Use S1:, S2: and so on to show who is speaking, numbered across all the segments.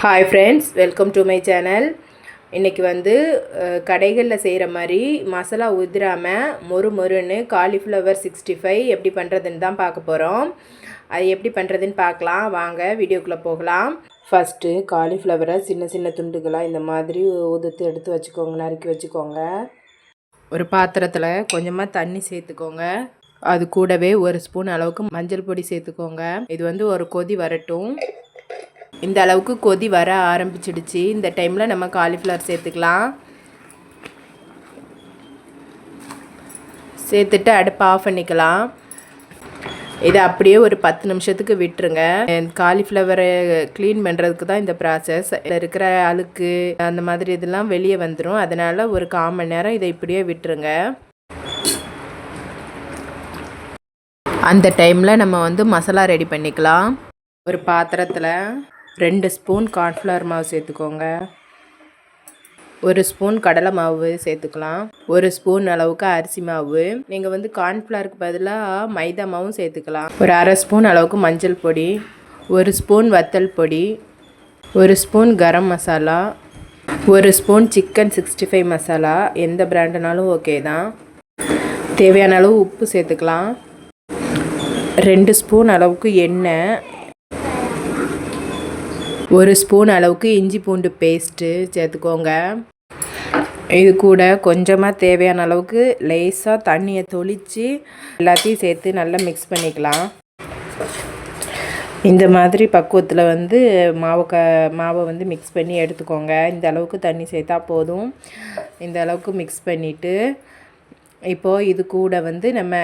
S1: Hi friends welcome to my channel இன்றைக்கி வந்து கடைகளில் செய்கிற மாதிரி மசாலா உதிராமல் மொறு மொறுன்னு காலிஃப்ளவர் சிக்ஸ்டி ஃபைவ் எப்படி பண்ணுறதுன்னு தான் பார்க்க போகிறோம் அது எப்படி பண்ணுறதுன்னு பார்க்கலாம். வாங்க வீடியோக்குள்ளே போகலாம். ஃபஸ்ட்டு காலிஃப்ளவரை சின்ன சின்ன துண்டுகளாக இந்த மாதிரி உதுத்து எடுத்து வச்சுக்கோங்க நறுக்கி வச்சுக்கோங்க. ஒரு பாத்திரத்தில் கொஞ்சமாக தண்ணி சேர்த்துக்கோங்க. அது கூடவே ஒரு ஸ்பூன் அளவுக்கு மஞ்சள் பொடி சேர்த்துக்கோங்க. இது வந்து ஒரு கொதி வரட்டும். இந்த அளவுக்கு கொதி வர ஆரம்பிச்சிடுச்சு. இந்த டைமில் நம்ம காலிஃப்ளவர் சேர்த்துக்கலாம். சேர்த்துட்டு அடுப்பு ஆஃப் பண்ணிக்கலாம். இதை அப்படியே ஒரு பத்து நிமிஷத்துக்கு விட்டுருங்க. காலிஃப்ளவரை க்ளீன் பண்ணுறதுக்கு தான் இந்த ப்ராசஸ் இதில் இருக்கிற அழுக்கு அந்த மாதிரி இதெல்லாம் வெளியே வந்துடும் அதனால் ஒரு கால் மணி நேரம் இதை இப்படியே விட்டுருங்க. அந்த டைமில் நம்ம வந்து மசாலா ரெடி பண்ணிக்கலாம். ஒரு பாத்திரத்தில் ரெண்டு ஸ்பூன் கார்ன்ஃப்ளவர் மாவு சேர்த்துக்கோங்க. ஒரு ஸ்பூன் கடலை மாவு சேர்த்துக்கலாம். ஒரு ஸ்பூன் அளவுக்கு அரிசி மாவு. நீங்கள் வந்து கார்ன்ஃப்ளவருக்கு பதிலாக மைதா மாவும் சேர்த்துக்கலாம். ஒரு அரை ஸ்பூன் அளவுக்கு மஞ்சள் பொடி. ஒரு ஸ்பூன் வத்தல் பொடி. ஒரு ஸ்பூன் கரம் மசாலா. ஒரு spoon chicken sixty five masala. எந்த பிராண்டுனாலும் ஓகே தான். தேவையான அளவு உப்பு சேர்த்துக்கலாம். ரெண்டு ஸ்பூன் அளவுக்கு எண்ணெய். ஒரு ஸ்பூன் அளவுக்கு இஞ்சி பூண்டு பேஸ்ட்டு சேர்த்துக்கோங்க. இது கூட கொஞ்சமாக தேவையான அளவுக்கு லேசாக தண்ணியை தொளித்து எல்லாத்தையும் சேர்த்து நல்லா மிக்ஸ் பண்ணிக்கலாம். இந்த மாதிரி பக்குவத்தில் வந்து மாவை க மாவை வந்து மிக்ஸ் பண்ணி எடுத்துக்கோங்க. இந்த அளவுக்கு தண்ணி சேர்த்தா போதும். இந்த அளவுக்கு மிக்ஸ் பண்ணிவிட்டு இப்போது இது கூட வந்து நம்ம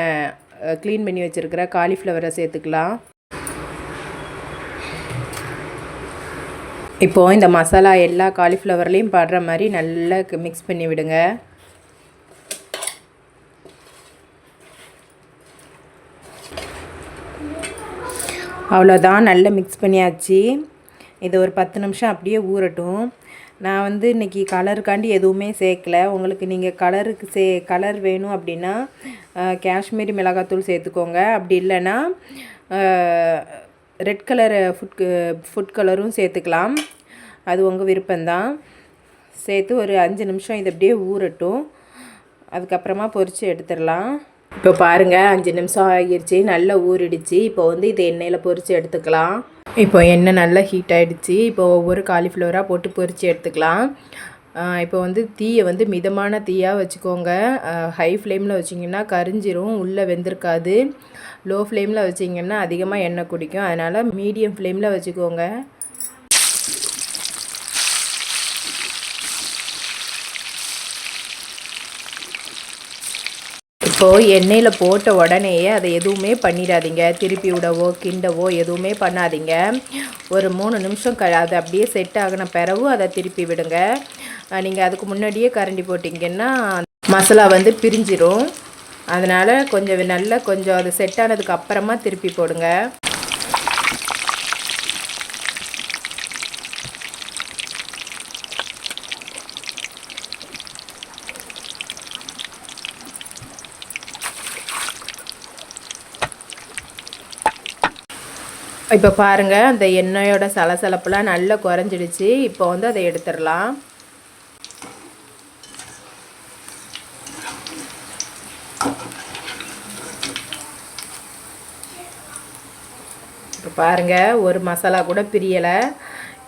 S1: க்ளீன் பண்ணி வச்சுருக்கிற காலிஃப்ளவரை சேர்த்துக்கலாம். இப்போது இந்த மசாலா எல்லா காலிஃப்ளவர்லேயும் படுற மாதிரி நல்லா மிக்ஸ் பண்ணி விடுங்க. அவ்வளோதான் நல்லா மிக்ஸ் பண்ணியாச்சு. இது ஒரு பத்து நிமிஷம் அப்படியே ஊறட்டும். நான் வந்து இன்றைக்கி கலருக்காண்டி எதுவுமே சேர்க்கல. உங்களுக்கு நீங்கள் கலருக்கு சே கலர் வேணும் அப்படின்னா காஷ்மீரி மிளகாத்தூள் சேர்த்துக்கோங்க. அப்படி இல்லைன்னா ரெட் கலர் ஃபுட் ஃபுட் கலரும் சேர்த்துக்கலாம். அது உங்கள் விருப்பம்தான். சேர்த்து ஒரு அஞ்சு நிமிஷம் இது அப்படியே ஊறட்டும். அதுக்கப்புறமா பொரித்து எடுத்துடலாம். இப்போ பாருங்கள் அஞ்சு நிமிஷம் ஆகிருச்சு நல்லா ஊறிடுச்சு. இப்போ வந்து இதை எண்ணெயில் பொரித்து எடுத்துக்கலாம். இப்போ எண்ணெய் நல்லா ஹீட் ஆகிடுச்சி இப்போ ஒவ்வொரு காலிஃப்ளவராக போட்டு பொரித்து எடுத்துக்கலாம். இப்போ வந்து தீயை வந்து மிதமான தீயாக வச்சுக்கோங்க. ஹை ஃப்ளேமில் வச்சிங்கன்னா கரிஞ்சிரும் உள்ளே வெந்திருக்காது. லோ ஃப்ளேமில் வச்சிங்கன்னா அதிகமாக எண்ணெய் குடிக்கும். அதனால் மீடியம் ஃப்ளேமில் வச்சுக்கோங்க. இப்போது எண்ணெயில் போட்ட உடனேயே அதை எதுவுமே பண்ணிடாதீங்க. திருப்பி விடவோ கிண்டவோ எதுவுமே பண்ணாதீங்க. ஒரு மூணு நிமிஷம் க அது அப்படியே செட் ஆகின பிறகு அதை திருப்பி விடுங்க. நீங்கள் அதுக்கு முன்னாடியே கரண்டி போட்டிங்கன்னா மசாலா வந்து பிரிஞ்சிரும். அதனால் கொஞ்சம் நல்லா கொஞ்சம் அது செட் ஆனதுக்கு அப்புறமா திருப்பி போடுங்க. இப்போ பாருங்கள் அந்த எண்ணெயோட சலசலப்புலாம் நல்லா குறைஞ்சிடுச்சு. இப்போ வந்து அதை எடுத்துடலாம். இப்போ பாருங்கள் ஒரு மசாலா கூட பிரியலை.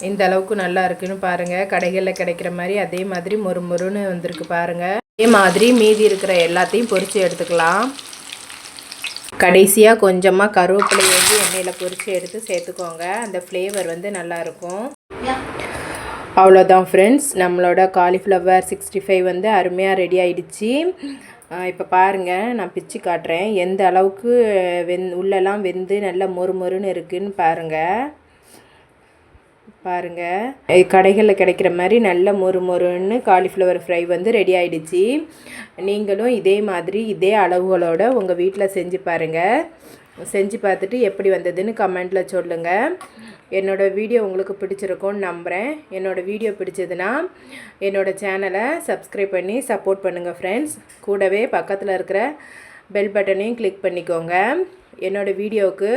S1: இந்த அளவுக்கு நல்லா இருக்குன்னு பாருங்கள் கடைகளில் கிடைக்கிற மாதிரி அதே மாதிரி மொறு மொறுன்னு வந்திருக்கு பாருங்கள் அதே மாதிரி மீதி இருக்கிற எல்லாத்தையும் பொரித்து எடுத்துக்கலாம். கடைசியாக கொஞ்சமாக கருவேப்பிலை வந்து எண்ணெயில் பொரித்து எடுத்து சேர்த்துக்கோங்க. அந்த ஃப்ளேவர் வந்து நல்லாயிருக்கும். அவ்வளோதான் ஃப்ரெண்ட்ஸ் நம்மளோட காலிஃப்ளவர் சிக்ஸ்டி ஃபைவ் வந்து அருமையாக ரெடி ஆகிடுச்சு இப்போ பாருங்கள் நான் பிச்சு காட்டுறேன். எந்த அளவுக்கு வெந் உள்ளெல்லாம் வெந்து நல்லா மொறு மொறுன்னு இருக்குன்னு பாருங்கள் பாருங்கள் கடைகளில் கிடைக்கிற மாதிரி நல்ல மொறு மொறுன்னு காலிஃப்ளவர் ஃப்ரை வந்து ரெடி ஆகிடுச்சி நீங்களும் இதே மாதிரி இதே அளவுகளோடு உங்கள் வீட்டில் செஞ்சு பாருங்கள் செஞ்சு பார்த்துட்டு எப்படி வந்ததுன்னு கமெண்ட்டில் சொல்லுங்கள் என்னோடய வீடியோ உங்களுக்கு பிடிச்சிருக்கும்னு நம்புகிறேன் என்னோடய வீடியோ பிடிச்சதுன்னா என்னோடய சேனலை சப்ஸ்கிரைப் பண்ணி சப்போர்ட் பண்ணுங்கள் ஃப்ரெண்ட்ஸ் கூடவே பக்கத்தில் இருக்கிற பெல் பட்டனையும் கிளிக் பண்ணிக்கோங்க. என்னோடய வீடியோவுக்கு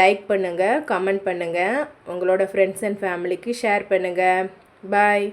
S1: லைக் பண்ணுங்கள் கமெண்ட் பண்ணுங்கள் உங்களோட ஃப்ரெண்ட்ஸ் அண்ட் ஃபேமிலிக்கு ஷேர் பண்ணுங்கள் பாய்